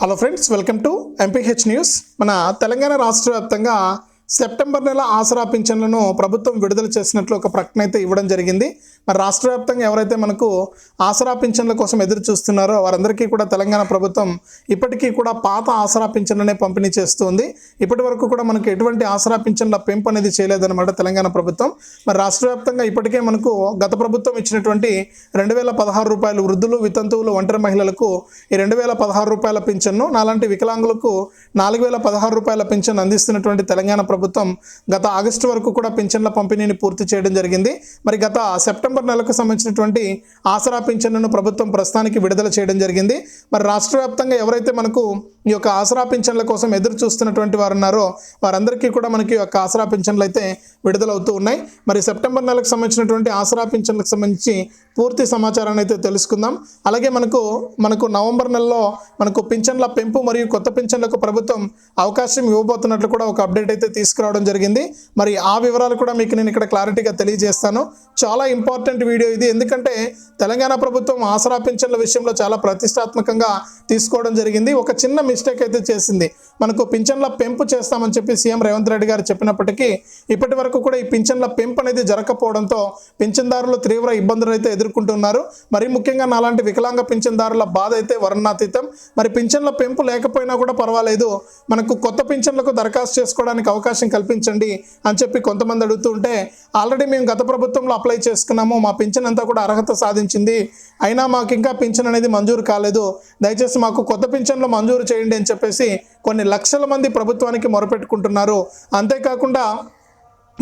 Hello friends welcome to MPH news మన తెలంగాణ రాష్ట్ర వ్యాప్తంగా సెప్టెంబర్ నెల ఆసరా పింఛన్లను ప్రభుత్వం విడుదల చేసినట్లు ఒక ప్రకటన అయితే ఇవ్వడం జరిగింది. మరి రాష్ట్ర వ్యాప్తంగా ఎవరైతే మనకు ఆసరా పింఛన్ల కోసం ఎదురు చూస్తున్నారో వారందరికీ కూడా తెలంగాణ ప్రభుత్వం ఇప్పటికీ కూడా పాత ఆసరా పింఛన్లనే పంపిణీ చేస్తుంది. ఇప్పటి వరకు కూడా మనకు ఎటువంటి ఆసరా పింఛన్ల పెంపు అనేది చేయలేదన్నమాట తెలంగాణ ప్రభుత్వం. మరి రాష్ట్ర వ్యాప్తంగా ఇప్పటికే మనకు గత ప్రభుత్వం ఇచ్చినటువంటి రెండు వేల పదహారు రూపాయలు వృద్ధులు వితంతువులు ఒంటరి మహిళలకు ఈ రెండు వేల పదహారు రూపాయల పింఛన్ను నాలాంటి వికలాంగులకు నాలుగు వేల పదహారు రూపాయల పింఛన్ అందిస్తున్నటువంటి తెలంగాణ ప్రభుత్వం గత ఆగస్టు వరకు కూడా పింఛన్ల పంపిణీని పూర్తి చేయడం జరిగింది. మరి గత సెప్టెంబర్ నెలకు సంబంధించినటువంటి ఆసరా పింఛన్ను ప్రభుత్వం ప్రస్తుతానికి విడుదల చేయడం జరిగింది. మరి రాష్ట్ర వ్యాప్తంగా ఎవరైతే మనకు ఈ యొక్క ఆసరా పింఛన్ల కోసం ఎదురు చూస్తున్నటువంటి వారు ఉన్నారో వారందరికీ కూడా మనకి ఈ యొక్క ఆసరా పింఛన్లు అయితే విడుదలవుతూ ఉన్నాయి. మరి సెప్టెంబర్ నెలకు సంబంధించినటువంటి ఆసరా పింఛన్లకు సంబంధించి పూర్తి సమాచారాన్ని అయితే తెలుసుకుందాం. అలాగే మనకు మనకు నవంబర్ నెలలో మనకు పింఛన్ల పెంపు మరియు కొత్త పింఛన్లకు ప్రభుత్వం అవకాశం ఇవ్వబోతున్నట్లు కూడా ఒక అప్డేట్ అయితే తీసుకురావడం జరిగింది. మరి ఆ వివరాలు కూడా మీకు నేను ఇక్కడ క్లారిటీగా తెలియజేస్తాను. చాలా ఇంపార్టెంట్ వీడియో ఇది. ఎందుకంటే తెలంగాణ ప్రభుత్వం ఆసరా పింఛన్ల విషయంలో చాలా ప్రతిష్టాత్మకంగా తీసుకోవడం జరిగింది. ఒక చిన్న మిస్టేక్ అయితే చేసింది. మనకు పింఛన్ల పెంపు చేస్తామని చెప్పి సీఎం రేవంత్ రెడ్డి గారు చెప్పినప్పటికీ ఇప్పటి వరకు కూడా ఈ పింఛన్ల పెంపు అనేది జరగకపోవడంతో పింఛన్దారులు తీవ్ర ఇబ్బందులు అయితే ఎదుర్కొంటున్నారు. మరి ముఖ్యంగా నాలాంటి వికలాంగ పింఛన్దారుల బాధ అయితే వర్ణాతీతం. మరి పింఛన్ల పెంపు లేకపోయినా కూడా పర్వాలేదు. మనకు కొత్త పింఛన్లకు దరఖాస్తు చేసుకోవడానికి అవకాశం కల్పించండి అని చెప్పి కొంతమంది అడుగుతుంటే ఆల్రెడీ మేము గత ప్రభుత్వంలో అప్లై చేశాము మా పింఛన్ అంతా కూడా అర్హత సాధించింది. అయినా మాకు ఇంకా పింఛన్ అనేది మంజూరు కాలేదు. దయచేసి మాకు కొత్త పింఛన్లు మంజూరు చేయండి అని చెప్పేసి కొన్ని లక్షల మంది ప్రభుత్వానికి మొరపెట్టుకుంటున్నారు. అంతేకాకుండా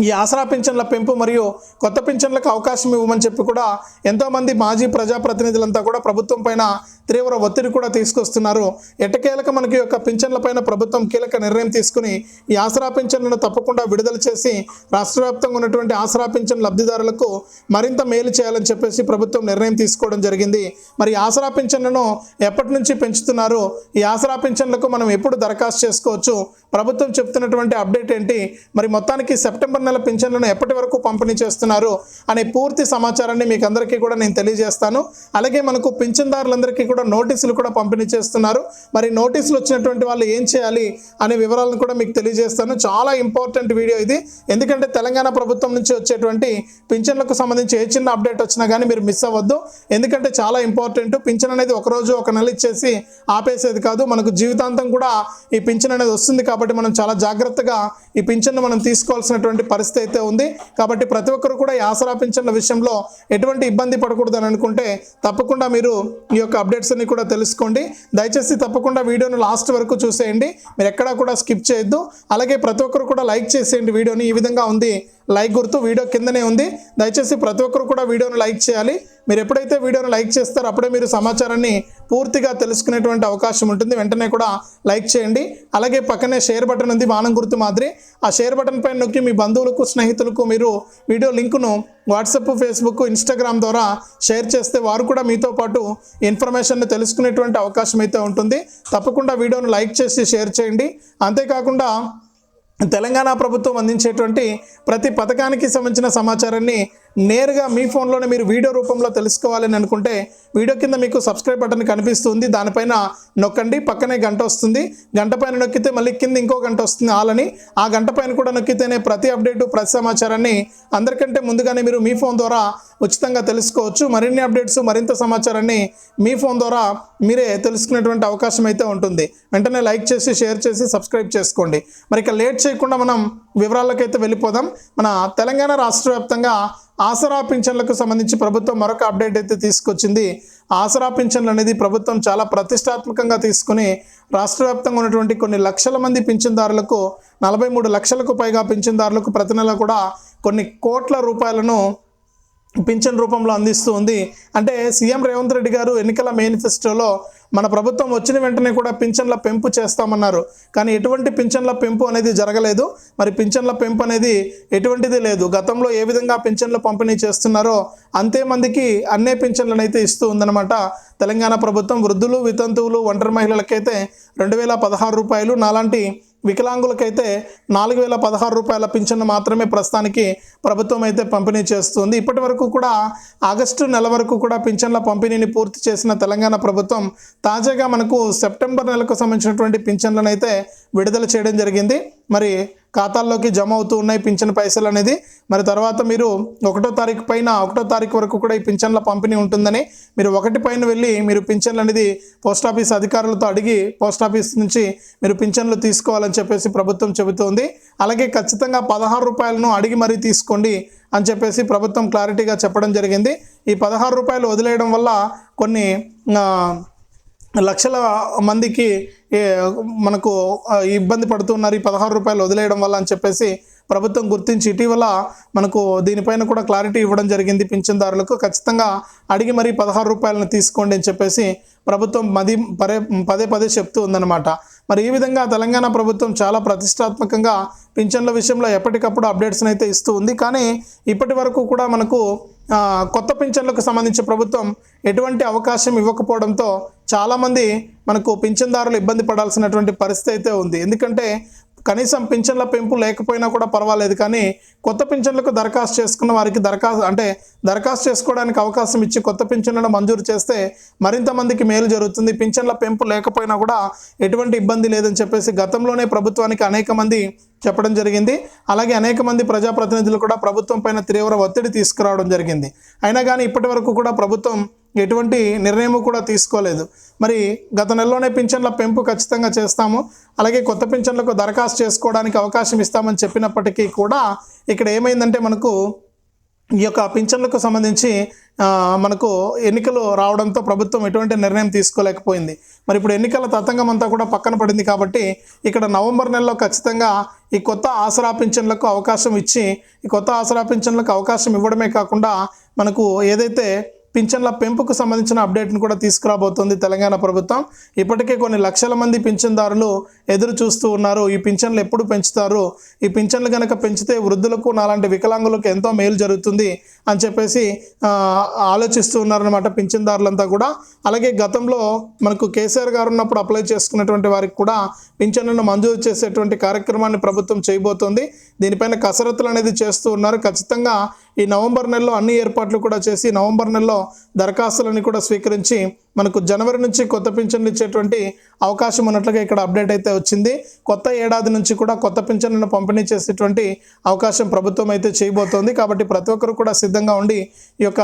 ఈ ఆసరా పింఛన్ల పెంపు మరియు కొత్త పింఛన్లకు అవకాశం ఇవ్వమని చెప్పి కూడా ఎంతోమంది మాజీ ప్రజాప్రతినిధులంతా కూడా ప్రభుత్వం పైన తీవ్ర ఒత్తిడి కూడా తీసుకొస్తున్నారు. ఎట్టకేలకు మనకి యొక్క పింఛన్ల పైన ప్రభుత్వం కీలక నిర్ణయం తీసుకుని ఈ ఆసరా పింఛన్లను తప్పకుండా విడుదల చేసి రాష్ట్ర వ్యాప్తంగా ఉన్నటువంటి ఆసరా పింఛన్ లబ్ధిదారులకు మరింత మేలు చేయాలని చెప్పేసి ప్రభుత్వం నిర్ణయం తీసుకోవడం జరిగింది. మరి ఆసరా పింఛన్లను ఎప్పటి నుంచి పెంచుతున్నారు? ఈ ఆసరా పింఛన్లకు మనం ఎప్పుడు దరఖాస్తు చేసుకోవచ్చు? ప్రభుత్వం చెప్తున్నటువంటి అప్డేట్ ఏంటి? మరి మొత్తానికి సెప్టెంబర్ నెల పింఛన్లను ఎప్పటి వరకు పంపిణీ చేస్తున్నారు అనే పూర్తి సమాచారాన్ని మీకు అందరికీ కూడా నేను తెలియజేస్తాను. అలాగే మనకు పింఛన్దారులందరికీ కూడా నోటీసులు కూడా పంపిణీ చేస్తున్నారు. మరి నోటీసులు వచ్చినటువంటి వాళ్ళు ఏం చేయాలి అనే వివరాలను కూడా మీకు తెలియజేస్తాను. చాలా ఇంపార్టెంట్ వీడియో ఇది. ఎందుకంటే తెలంగాణ ప్రభుత్వం నుంచి వచ్చేటువంటి పింఛన్లకు సంబంధించి ఏ చిన్న అప్డేట్ వచ్చినా కానీ మీరు మిస్ అవ్వద్దు. ఎందుకంటే చాలా ఇంపార్టెంట్. పింఛన్ అనేది ఒక రోజు ఒక నెల ఇచ్చేసి ఆపేసేది కాదు. మనకు జీవితాంతం కూడా ఈ పింఛన్ అనేది వస్తుంది కాబట్టి మనం చాలా జాగ్రత్తగా ఈ పింఛన్ను మనం తీసుకోవాల్సినటువంటి పరిస్థితి అయితే ఉంది. కాబట్టి ప్రతి ఒక్కరు కూడా ఈ ఆసరా పింఛన్ల విషయంలో ఎటువంటి ఇబ్బంది పడకూడదు అని అనుకుంటే తప్పకుండా మీరు ఈ యొక్క అప్డేట్స్ అన్ని కూడా తెలుసుకోండి. దయచేసి తప్పకుండా వీడియోను లాస్ట్ వరకు చూసేయండి. మీరు ఎక్కడా కూడా స్కిప్ చేయొద్దు. అలాగే ప్రతి ఒక్కరు కూడా లైక్ చేసేయండి. వీడియోని ఈ విధంగా ఉంది. లైక్ గుర్తు వీడియో కిందనే ఉంది. దయచేసి ప్రతి ఒక్కరు కూడా వీడియోను లైక్ చేయాలి. మీరు ఎప్పుడైతే వీడియోను లైక్ చేస్తారో అప్పుడే మీరు సమాచారాన్ని పూర్తిగా తెలుసుకునేటువంటి అవకాశం ఉంటుంది. వెంటనే కూడా లైక్ చేయండి. అలాగే పక్కనే షేర్ బటన్ ఉంది బాణం గుర్తు మాదిరి. ఆ షేర్ బటన్ పైన నొక్కి మీ బంధువులకు స్నేహితులకు మీరు వీడియో లింకును వాట్సప్ ఫేస్బుక్ ఇన్స్టాగ్రామ్ ద్వారా షేర్ చేస్తే వారు కూడా మీతో పాటు ఇన్ఫర్మేషన్ తెలుసుకునేటువంటి అవకాశం అయితే ఉంటుంది. తప్పకుండా వీడియోను లైక్ చేసి షేర్ చేయండి. అంతేకాకుండా తెలంగాణ ప్రభుత్వం అందించేటువంటి ప్రతి పథకానికి సంబంధించిన సమాచారాన్ని నేరుగా మీ ఫోన్లోనే మీరు వీడియో రూపంలో తెలుసుకోవాలని అనుకుంటే వీడియో కింద మీకు సబ్స్క్రైబ్ బటన్ కనిపిస్తుంది. దానిపైన నొక్కండి. పక్కనే గంట వస్తుంది. గంట పైన నొక్కితే మళ్ళీ కింద ఇంకో గంట వస్తుంది ఆలని ఆ గంట పైన కూడా నొక్కితేనే ప్రతి అప్డేటు ప్రతి సమాచారాన్ని అందరికంటే ముందుగానే మీరు మీ ఫోన్ ద్వారా ఉచితంగా తెలుసుకోవచ్చు. మరిన్ని అప్డేట్స్ మరింత సమాచారాన్ని మీ ఫోన్ ద్వారా మీరే తెలుసుకునేటువంటి అవకాశం అయితే ఉంటుంది. వెంటనే లైక్ చేసి షేర్ చేసి సబ్స్క్రైబ్ చేసుకోండి. మరి ఇక లేట్ చేయకుండా మనం వివరాలకైతే వెళ్ళిపోదాం. మన తెలంగాణ రాష్ట్ర వ్యాప్తంగా ఆసరా పింఛన్లకు సంబంధించి ప్రభుత్వం మరొక అప్డేట్ అయితే తీసుకొచ్చింది. ఆసరా పింఛన్లు అనేది ప్రభుత్వం చాలా ప్రతిష్టాత్మకంగా తీసుకుని రాష్ట్ర వ్యాప్తంగా ఉన్నటువంటి కొన్ని లక్షల మంది పింఛన్దారులకు నలభై మూడు లక్షలకు పైగా పింఛన్దారులకు ప్రతి నెల కూడా కొన్ని కోట్ల రూపాయలను పింఛన్ రూపంలో అందిస్తూ ఉంది. అంటే సీఎం రేవంత్ రెడ్డి గారు ఎన్నికల మేనిఫెస్టోలో మన ప్రభుత్వం వచ్చిన వెంటనే కూడా పింఛన్ల పెంపు చేస్తామన్నారు. కానీ ఎటువంటి పింఛన్ల పెంపు అనేది జరగలేదు. మరి పింఛన్ల పెంపు అనేది ఎటువంటిది లేదు. గతంలో ఏ విధంగా పింఛన్లు పంపిణీ చేస్తున్నారో అంతే మందికి అన్నే పింఛన్లను అయితే ఇస్తూ ఉందన్నమాట. తెలంగాణ ప్రభుత్వం వృద్ధులు వితంతువులు ఒంటరి మహిళలకైతే రెండు వేల పదహారు రూపాయలు నాలాంటి వికలాంగులకైతే నాలుగు వేల పదహారు రూపాయల పింఛన్ మాత్రమే ప్రస్తుతానికి ప్రభుత్వం అయితే పంపిణీ చేస్తుంది. ఇప్పటి వరకు కూడా ఆగస్టు నెల వరకు కూడా పింఛన్ల పంపిణీని పూర్తి చేసిన తెలంగాణ ప్రభుత్వం తాజాగా మనకు సెప్టెంబర్ నెలకు సంబంధించినటువంటి పింఛన్లను అయితే విడుదల చేయడం జరిగింది. మరి ఖాతాల్లోకి జమ అవుతూ ఉన్నాయి పింఛన్ పైసలు అనేది. మరి తర్వాత మీరు ఒకటో తారీఖు పైన ఒకటో తారీఖు వరకు కూడా ఈ పింఛన్ల పంపిణీ ఉంటుందని మీరు ఒకటి పైన వెళ్ళి మీరు పింఛన్లు అనేది పోస్ట్ ఆఫీస్ అధికారులతో అడిగి పోస్ట్ ఆఫీస్ నుంచి మీరు పింఛన్లు తీసుకోవాలని చెప్పేసి ప్రభుత్వం చెబుతోంది. అలాగే ఖచ్చితంగా పదహారు రూపాయలను అడిగి మరీ తీసుకోండి అని చెప్పేసి ప్రభుత్వం క్లారిటీగా చెప్పడం జరిగింది. ఈ పదహారు రూపాయలు వదిలేయడం వల్ల కొన్ని లక్షల మందికి ఏ, మనకు ఇబ్బంది పడుతున్నారు ఈ పదహారు రూపాయలు వదిలేయడం వల్ల అని చెప్పేసి ప్రభుత్వం గుర్తించి ఇటీవల మనకు దీనిపైన కూడా క్లారిటీ ఇవ్వడం జరిగింది పింఛన్దారులకు. ఖచ్చితంగా అడిగి మరీ పదహారు రూపాయలను తీసుకోండి అని చెప్పేసి ప్రభుత్వం మది పదే పదే పదే చెప్తూ ఉందన్నమాట. మరి ఈ విధంగా తెలంగాణ ప్రభుత్వం చాలా ప్రతిష్టాత్మకంగా పింఛన్ల విషయంలో ఎప్పటికప్పుడు అప్డేట్స్ని అయితే ఇస్తూ ఉంది. కానీ ఇప్పటి వరకు కూడా మనకు కొత్త పింఛన్లకు సంబంధించి ప్రభుత్వం ఎటువంటి అవకాశం ఇవ్వకపోవడంతో చాలామంది మనకు పింఛన్దారులు ఇబ్బంది పడాల్సినటువంటి పరిస్థితి అయితే ఉంది. ఎందుకంటే కనీసం పింఛన్ల పెంపు లేకపోయినా కూడా పర్వాలేదు కానీ కొత్త పింఛన్లకు దరఖాస్తు చేసుకున్న వారికి దరఖాస్తు అంటే దరఖాస్తు చేసుకోవడానికి అవకాశం ఇచ్చి కొత్త పింఛన్లను మంజూరు చేస్తే మరింత మందికి మేలు జరుగుతుంది. పింఛన్ల పెంపు లేకపోయినా కూడా ఎటువంటి ఇబ్బంది లేదని చెప్పేసి గతంలోనే ప్రభుత్వానికి అనేక మంది చెప్పడం జరిగింది. అలాగే అనేక మంది ప్రజాప్రతినిధులు కూడా ప్రభుత్వం పైన తీవ్ర ఒత్తిడి తీసుకురావడం జరిగింది. అయినా కానీ ఇప్పటి వరకు కూడా ప్రభుత్వం ఎటువంటి నిర్ణయం కూడా తీసుకోలేదు. మరి గత నెలలోనే పింఛన్ల పెంపు ఖచ్చితంగా చేస్తాము. అలాగే కొత్త పింఛన్లకు దరఖాస్తు చేసుకోవడానికి అవకాశం ఇస్తామని చెప్పినప్పటికీ కూడా ఇక్కడ ఏమైందంటే మనకు ఈ యొక్క పింఛన్లకు సంబంధించి మనకు ఎన్నికలు రావడంతో ప్రభుత్వం ఎటువంటి నిర్ణయం తీసుకోలేకపోయింది. మరి ఇప్పుడు ఎన్నికల తతంగం అంతా కూడా పక్కన పడింది కాబట్టి ఇక్కడ నవంబర్ నెలలో ఖచ్చితంగా ఈ కొత్త ఆసరా పింఛన్లకు అవకాశం ఇచ్చి ఈ కొత్త ఆసరా పింఛన్లకు అవకాశం ఇవ్వడమే కాకుండా మనకు ఏదైతే పింఛన్ల పెంపుకు సంబంధించిన అప్డేట్ను కూడా తీసుకురాబోతోంది తెలంగాణ ప్రభుత్వం. ఇప్పటికే కొన్ని లక్షల మంది పింఛన్దారులు ఎదురు చూస్తూ ఉన్నారు. ఈ పింఛన్లు ఎప్పుడు పెంచుతారు? ఈ పింఛన్లు కనుక పెంచితే వృద్ధులకు నాలాంటి వికలాంగులకు ఎంతో మేలు జరుగుతుంది అని చెప్పేసి ఆలోచిస్తూ ఉన్నారనమాట పింఛన్దారులంతా కూడా. అలాగే గతంలో మనకు కేసీఆర్ గారు ఉన్నప్పుడు అప్లై చేసుకున్నటువంటి వారికి కూడా పింఛన్లను మంజూరు చేసేటువంటి కార్యక్రమాన్ని ప్రభుత్వం చేయబోతోంది. దీనిపైన కసరత్తులు అనేది చేస్తూ ఉన్నారు. ఖచ్చితంగా ఈ నవంబర్ నెలలో అన్ని ఏర్పాట్లు కూడా చేసి నవంబర్ నెలలో దరఖాస్తులని కూడా స్వీకరించి మనకు జనవరి నుంచి కొత్త పింఛన్లు ఇచ్చేటువంటి అవకాశం ఉన్నట్లుగా ఇక్కడ అప్డేట్ అయితే వచ్చింది. కొత్త ఏడాది నుంచి కూడా కొత్త పింఛన్లను పంపిణీ చేసేటువంటి అవకాశం ప్రభుత్వం అయితే చేయబోతోంది. కాబట్టి ప్రతి ఒక్కరు కూడా సిద్ధంగా ఉండి ఈ యొక్క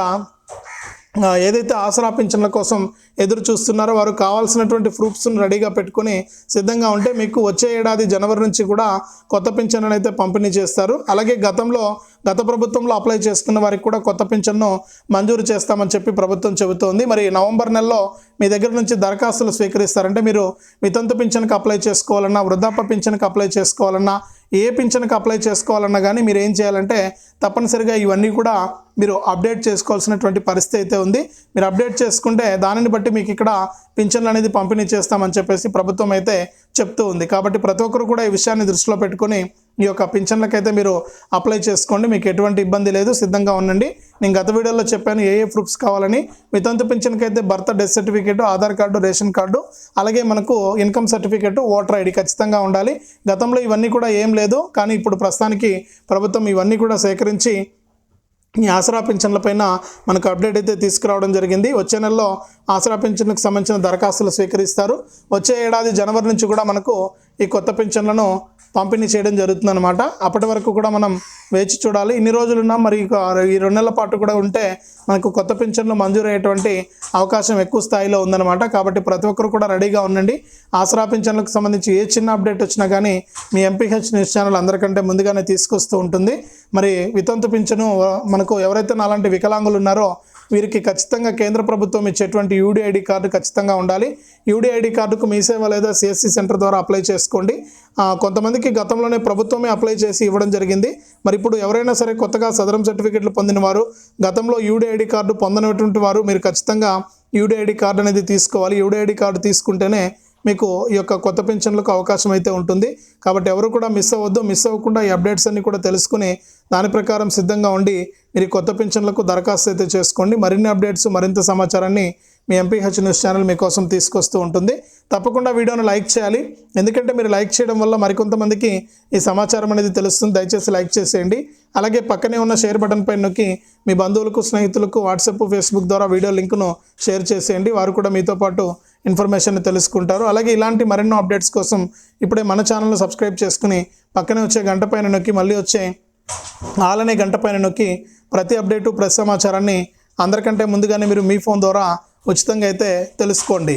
ఏదైతే ఆసరా పింఛన్ల కోసం ఎదురు చూస్తున్నారో వారు కావాల్సినటువంటి ప్రూఫ్స్ను రెడీగా పెట్టుకుని సిద్ధంగా ఉంటే మీకు వచ్చే ఏడాది జనవరి నుంచి కూడా కొత్త పింఛన్లను అయితే పంపిణీ చేస్తారు. అలాగే గతంలో గత ప్రభుత్వంలో అప్లై చేసుకున్న వారికి కూడా కొత్త పింఛన్ను మంజూరు చేస్తామని చెప్పి ప్రభుత్వం చెబుతోంది. మరి నవంబర్ నెలలో మీ దగ్గర నుంచి దరఖాస్తులు స్వీకరిస్తారంటే మీరు వితంతు పింఛన్కి అప్లై చేసుకోవాలన్నా వృద్ధాప్య పింఛన్కి అప్లై చేసుకోవాలన్నా ఏ పింఛన్కి అప్లై చేసుకోవాలన్నా కానీ మీరు ఏం చేయాలంటే తప్పనిసరిగా ఇవన్నీ కూడా మీరు అప్డేట్ చేసుకోవాల్సినటువంటి పరిస్థితి అయితే ఉంది. మీరు అప్డేట్ చేసుకుంటే దానిని బట్టి మీకు ఇక్కడ పింఛన్లు అనేది పంపిణీ చేస్తామని చెప్పేసి ప్రభుత్వం అయితే చెప్తూ ఉంది. కాబట్టి ప్రతి ఒక్కరు కూడా ఈ విషయాన్ని దృష్టిలో పెట్టుకొని ఈ యొక్క పింఛన్లకైతే మీరు అప్లై చేసుకోండి. మీకు ఎటువంటి ఇబ్బంది లేదు. సిద్ధంగా ఉండండి. నేను గత వీడియోలో చెప్పాను ఏ ఏ ప్రూఫ్స్ కావాలని. వితంతు పింఛన్కి అయితే birth death certificate Aadhaar card ration card అలాగే మనకు ఇన్కమ్ సర్టిఫికేట్ ఓటర్ ఐడి ఖచ్చితంగా ఉండాలి. గతంలో ఇవన్నీ కూడా ఏం లేదు. కానీ ఇప్పుడు ప్రస్తుతానికి ప్రభుత్వం ఇవన్నీ కూడా సేకరించి ఈ ఆసరా పింఛన్లపైన మనకు అప్డేట్ అయితే తీసుకురావడం జరిగింది. వచ్చే నెలలో ఆసరా పింఛన్లకు సంబంధించిన దరఖాస్తులు స్వీకరిస్తారు. వచ్చే ఏడాది జనవరి నుంచి కూడా మనకు ఈ కొత్త పెన్షన్లను పంపిణీ చేయడం జరుగుతుందన్నమాట. అప్పటి వరకు కూడా మనం వేచి చూడాలి. ఇన్ని రోజులున్నా మరి ఈ రెండు నెలల పాటు కూడా ఉంటే మనకు కొత్త పెన్షన్లు మంజూరు అయ్యేటువంటి అవకాశం ఎక్కువ స్థాయిలో ఉందన్నమాట. కాబట్టి ప్రతి ఒక్కరు కూడా రెడీగా ఉండండి. ఆసరా పెన్షన్లకు సంబంధించి ఏ చిన్న అప్డేట్ వచ్చినా కానీ మీ ఎంపీహెచ్ న్యూస్ ఛానల్ అందరికంటే ముందుగానే తీసుకొస్తూ ఉంటుంది. మరి వితంతు పింఛను మనకు ఎవరైతే నాలాంటి వికలాంగులు ఉన్నారో వీరికి ఖచ్చితంగా కేంద్ర ప్రభుత్వం ఇచ్చేటువంటి యూడిఐడి కార్డు ఖచ్చితంగా ఉండాలి. యూడిఐడి కార్డుకు మీ సేవ లేదా సిఎస్సి సెంటర్ ద్వారా అప్లై చేసుకోండి. కొంతమందికి గతంలోనే ప్రభుత్వమే అప్లై చేసి ఇవ్వడం జరిగింది. మరి ఇప్పుడు ఎవరైనా సరే కొత్తగా సదరం సర్టిఫికెట్లు పొందిన వారు గతంలో యూడిఐడి కార్డు పొందనటువంటి వారు మీరు ఖచ్చితంగా యూడిఐడి కార్డు అనేది తీసుకోవాలి. యూడిఐడి కార్డు తీసుకుంటేనే మీకు ఈ యొక్క కొత్త పెన్షన్లకు అవకాశం అయితే ఉంటుంది. కాబట్టి ఎవరు కూడా మిస్ అవ్వద్దు. మిస్ అవ్వకుండా ఈ అప్డేట్స్ అన్ని కూడా తెలుసుకుని దాని ప్రకారం సిద్ధంగా ఉండి మీరు కొత్త పెన్షన్లకు దరఖాస్తు అయితే చేసుకోండి. మరిన్ని అప్డేట్స్ మరింత సమాచారాన్ని మీ ఎంపీహెచ్ న్యూస్ ఛానల్ మీకోసం తీసుకొస్తూ ఉంటుంది. తప్పకుండా వీడియోను లైక్ చేయాలి. ఎందుకంటే మీరు లైక్ చేయడం వల్ల మరికొంతమందికి ఈ సమాచారం అనేది తెలుస్తుంది. దయచేసి లైక్ చేసేయండి. అలాగే పక్కనే ఉన్న షేర్ బటన్ పైన నొక్కి మీ బంధువులకు స్నేహితులకు వాట్సాప్ ఫేస్బుక్ ద్వారా వీడియో లింకును షేర్ చేసేయండి. వారు కూడా మీతో పాటు ఇన్ఫర్మేషన్ తెలుసుకుంటారు. అలాగే ఇలాంటి మరెన్నో అప్డేట్స్ కోసం ఇప్పుడే మన ఛానల్ను సబ్స్క్రైబ్ చేసుకుని పక్కనే వచ్చే గంట పైన నొక్కి మళ్ళీ వచ్చే ఆలనే గంట పైన నొక్కి ప్రతి అప్డేటు ప్రతి సమాచారాన్ని అందరికంటే ముందుగానే మీరు మీ ఫోన్ ద్వారా ఉచితంగా అయితే తెలుసుకోండి.